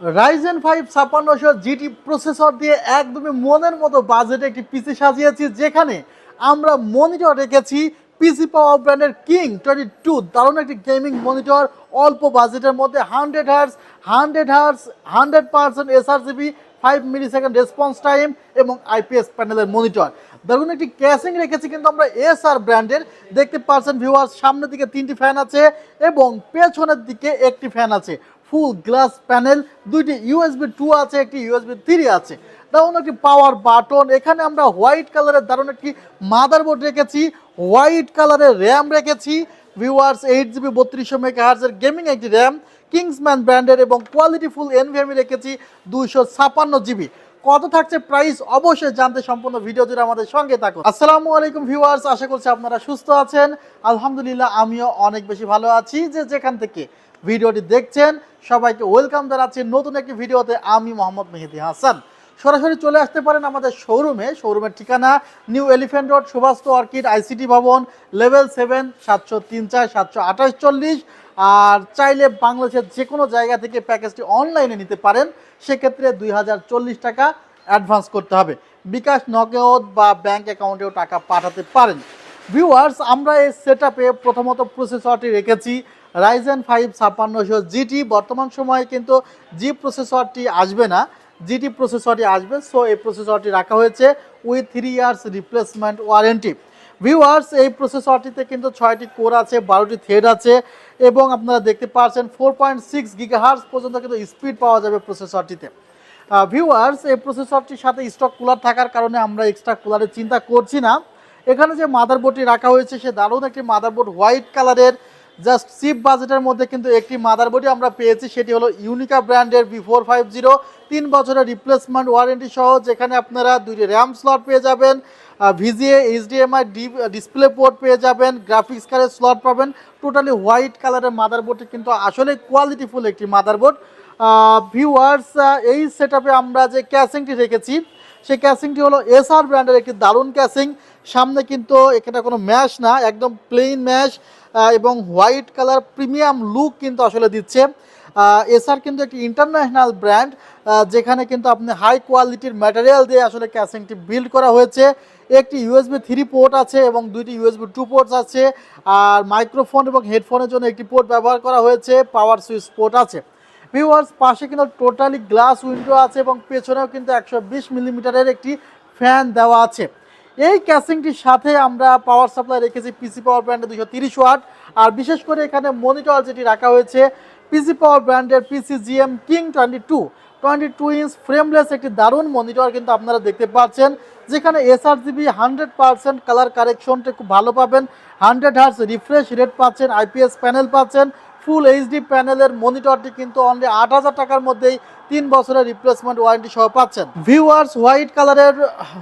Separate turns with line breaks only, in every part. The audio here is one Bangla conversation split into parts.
রাইজেন ফাইভ ছাপ্পান্নশো জিটি প্রসেসর দিয়ে একদমই মনের মতো বাজেটে একটি পিসি সাজিয়েছি, যেখানে আমরা মনিটর রেখেছি পিসি পাওয়ার ব্র্যান্ডের কিং টোয়েন্টি টু দারুণ একটি গেমিং মনিটর অল্প বাজেটের মধ্যে hundred hertz hundred hertz hundred percent sRGB five millisecond response time এবং আইপিএস প্যানেলের মনিটর দেখুন একটি ক্যাসিং রেখেছি কিন্তু আমরা এস আর ব্র্যান্ডের দেখতে পাচ্ছেন ভিউয়ার্স সামনের দিকে তিনটি ফ্যান আছে এবং পেছনের দিকে একটি ফ্যান আছে। ফুল গ্লাস প্যানেল, দুইটি ইউএসবি টু আছে, একটি ইউএসবি থ্রি আছে। দারুণ একটি পাওয়ার বাটন এখানে আমরা হোয়াইট কালারের দারুণ একটি মাদারবোর্ড রেখেছি হোয়াইট কালারের র্যাম রেখেছি। ভিউয়ার্স এইট জিবি বত্রিশশো মেগা হার্জের গেমিং একটি র্যাম কিংসম্যান ব্র্যান্ডের এবং কোয়ালিটি ফুল এনভিএমি রেখেছি, দুইশো ছাপান্ন জিবি কত থাকছে প্রাইস অবশ্যই জানতে সম্পূর্ণ ভিডিও জুড়ে আমাদের সঙ্গে থাকুন। আসসালামু আলাইকুম ভিউয়ার্স আশা করছি আপনারা সুস্থ আছেন। আলহামদুলিল্লাহ, আমিও অনেক বেশি ভালো আছি যে যেখান থেকে ভিডিওটি দেখছেন, সবাইকে ওয়েলকাম জানাচ্ছি নতুন একটি ভিডিওতে আমি মোহাম্মদ মেহেদি হাসান। সরাসরি চলে আসতে পারেন আমাদের শোরুমে। শোরুমের ঠিকানা new elephant road Subhash orchid, ICT ভবন, লেভেল সেভেন, সাতশো তিন চার, সাতশো আঠাশ চল্লিশ। আর চাইলে বাংলাদেশের যে কোনো জায়গা থেকে প্যাকেজটি অনলাইনে নিতে পারেন। সেক্ষেত্রে দুই হাজার চল্লিশ টাকা অ্যাডভান্স করতে হবে। বিকাশ নগদ বা ব্যাংক অ্যাকাউন্টেও টাকা পাঠাতে পারেন। ভিউয়ার্স, আমরা এই সেট প্রথমত প্রসেসরটি রেখেছি। রাইজেন ফাইভ ছাপ্পান্নশো জিটি বর্তমান সময়ে কিন্তু জি প্রসেসরটি আসবে না। জিটি প্রসেসরটি আসবে সো এই প্রসেসরটি রাখা হয়েছে with three years replacement warranty viewers এই প্রসেসরটিতে কিন্তু ছয়টি কোর আছে, বারোটি থ্রেড আছে, এবং আপনারা দেখতে পাচ্ছেন ফোর পয়েন্ট সিক্স গিগাহার্স পর্যন্ত কিন্তু স্পিড পাওয়া যাবে প্রসেসরটিতে ভিউয়ার্স এই প্রসেসরটির সাথে স্টক কুলার থাকার কারণে আমরা এক্সট্রা কুলারের চিন্তা করছি না। এখানে যে মাদারবোর্ডটি রাখা হয়েছে, সে দারুণ একটি মাদারবোর্ড হোয়াইট কালারের জাস্ট চিপ বাজেটের মধ্যে কিন্তু একটি মাদারবোর্ডই আমরা পেয়েছি, সেটি হলো ইউনিকা ব্র্যান্ডের বি ফোর ফাইভ জিরো তিন বছরের রিপ্লেসমেন্ট ওয়ারেন্টি সহ যেখানে আপনারা দুইটি র্যাম স্লট পেয়ে যাবেন ভিজিএ এইচডিএমআই ডিসপ্লে পোর্ট পেয়ে যাবেন গ্রাফিক্স কার্ডের স্লট পাবেন। টোটালি হোয়াইট কালারের মাদারবোর্ডটি কিন্তু আসলে কোয়ালিটিফুল একটি মাদারবোর্ড। ভিউয়ার্স এই সেট আমরা যে ক্যাসিংটি রেখেছি, সেই ক্যাসিংটি হলো এসআর ব্র্যান্ডের একটি দারুণ ক্যাসিং সামনে কিন্তু এখানে কোনো ম্যাশ না, একদম প্লেন ম্যাশ এবং হোয়াইট কালার প্রিমিয়াম লুক কিন্তু আসলে দিচ্ছে। এসআর কিন্তু একটি ইন্টারন্যাশনাল ব্র্যান্ড যেখানে কিন্তু আপনি হাই কোয়ালিটির ম্যাটেরিয়াল দিয়ে আসলে ক্যাসিংটি বিল্ড করা হয়েছে। একটি ইউএসবি থ্রি পোর্ট আছে এবং দুইটি ইউএসবি টু পোর্টস আছে। আর মাইক্রোফোন এবং হেডফোনের জন্য একটি পোর্ট ব্যবহার করা হয়েছে, পাওয়ার সুইচ পোর্ট আছে। ভিউয়ার্স, পাশে কিন্তু টোটালি গ্লাস উইন্ডো আছে এবং পেছনেও কিন্তু একশো বিশ মিলিমিটারের একটি ফ্যান দেওয়া আছে। এই ক্যাসিংটির সাথে আমরা পাওয়ার সাপ্লাই রেখেছি পিসি পাওয়ার ব্র্যান্ডের দুশো তিরিশ ওয়াট আর বিশেষ করে এখানে মনিটর যেটি রাখা হয়েছে পিসি পাওয়ার ব্র্যান্ডের PC GM king twenty two twenty two inch frameless একটি দারুণ মনিটর কিন্তু আপনারা দেখতে পাচ্ছেন, যেখানে এসআরজিবি হান্ড্রেড পার্সেন্ট কালার কারেকশনটা খুব ভালো পাবেন। হান্ড্রেড হার্স রিফ্রেশ রেট পাচ্ছেন আইপিএস প্যানেল পাচ্ছেন ফুল এইচডি প্যানেলের মনিটরটি কিন্তু অনলি আট হাজার টাকার মধ্যেই তিন বছরের রিপ্লেসমেন্ট ওয়ারেন্টি সহ পাচ্ছেন। ভিউয়ার্স হোয়াইট কালারের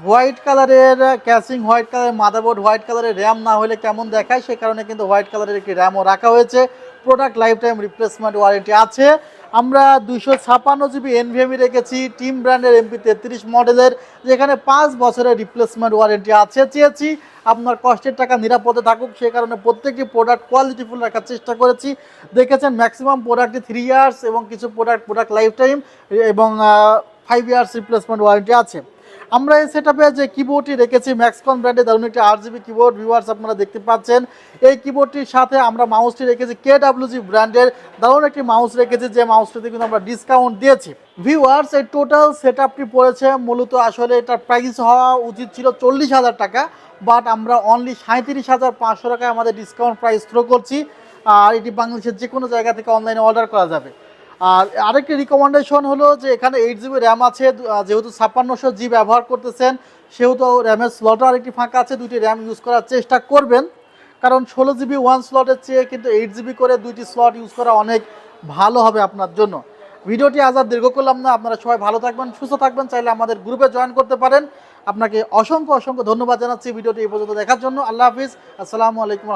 হোয়াইট কালারের ক্যাশিং হোয়াইট কালারের মাদারবোর্ড হোয়াইট কালারের র্যাম না হলে কেমন দেখায়, সে কারণে কিন্তু হোয়াইট কালারের একটি র্যামও রাখা হয়েছে। Product lifetime replacement warranty আছে। আমরা দুইশো ছাপান্ন জিবি এনভিএমি রেখেছি, টিম ব্র্যান্ডের এমপি তেত্রিশ মডেলের, যেখানে পাঁচ বছরের রিপ্লেসমেন্ট ওয়ারেন্টি আছে। চেয়েছি আপনার কষ্টের টাকা নিরাপদে থাকুক, সে কারণে প্রত্যেকটি প্রোডাক্ট কোয়ালিটিফুল রাখার চেষ্টা করেছি। দেখেছেন ম্যাক্সিমাম প্রোডাক্টটি থ্রি ইয়ার্স এবং কিছু প্রোডাক্ট প্রোডাক্ট লাইফ টাইম এবং ফাইভ ইয়ার্স রিপ্লেসমেন্ট ওয়ারেন্টি আছে। আমরা এই সেট যে কিবোর্ডটি রেখেছি ম্যাক্সকন ব্র্যান্ডে দারুণ একটি আট জিবি কিবোর্ড ভিউয়ার্স আপনারা দেখতে পাচ্ছেন। এই কিবোর্ডটির সাথে আমরা মাউসটি রেখেছি কে ডাব্লিউজি ব্র্যান্ডের দারুণ একটি মাউস রেখেছি, যে মাউসটিতে কিন্তু আমরা ডিসকাউন্ট দিয়েছি। ভিউয়ার্স এই টোটাল সেট আপটি পড়েছে, মূলত আসলে এটার প্রাইস হওয়া উচিত ছিল চল্লিশ হাজার টাকা বাট আমরা অনলি সাঁত্রিশ হাজার পাঁচশো টাকায় আমাদের ডিসকাউন্ট প্রাইস থ্রো করছি। আর এটি বাংলাদেশের যে কোনো জায়গা থেকে অনলাইনে অর্ডার করা যাবে। আর আরেকটি রিকমেন্ডেশন হলো যে এখানে এইট জিবি র্যাম আছে যেহেতু ছাপ্পান্নশো জি ব্যবহার করতেছেন, সেহেতু র্যামের স্লটও আরেকটি ফাঁকা আছে, দুইটি র্যাম ইউজ করার চেষ্টা করবেন। কারণ ষোলো জিবি ওয়ান স্লটের চেয়ে কিন্তু এইট জিবি করে দুইটি স্লট ইউজ করা অনেক ভালো হবে আপনার জন্য। ভিডিওটি আজ আর দীর্ঘ করলাম না, আপনারা সবাই ভালো থাকবেন, সুস্থ থাকবেন, চাইলে আমাদের গ্রুপে জয়েন করতে পারেন। আপনাকে অসংখ্য অসংখ্য ধন্যবাদ জানাচ্ছি ভিডিওটি এই পর্যন্ত দেখার জন্য। আল্লাহ হাফিজ, আসসালামু আলাইকুম।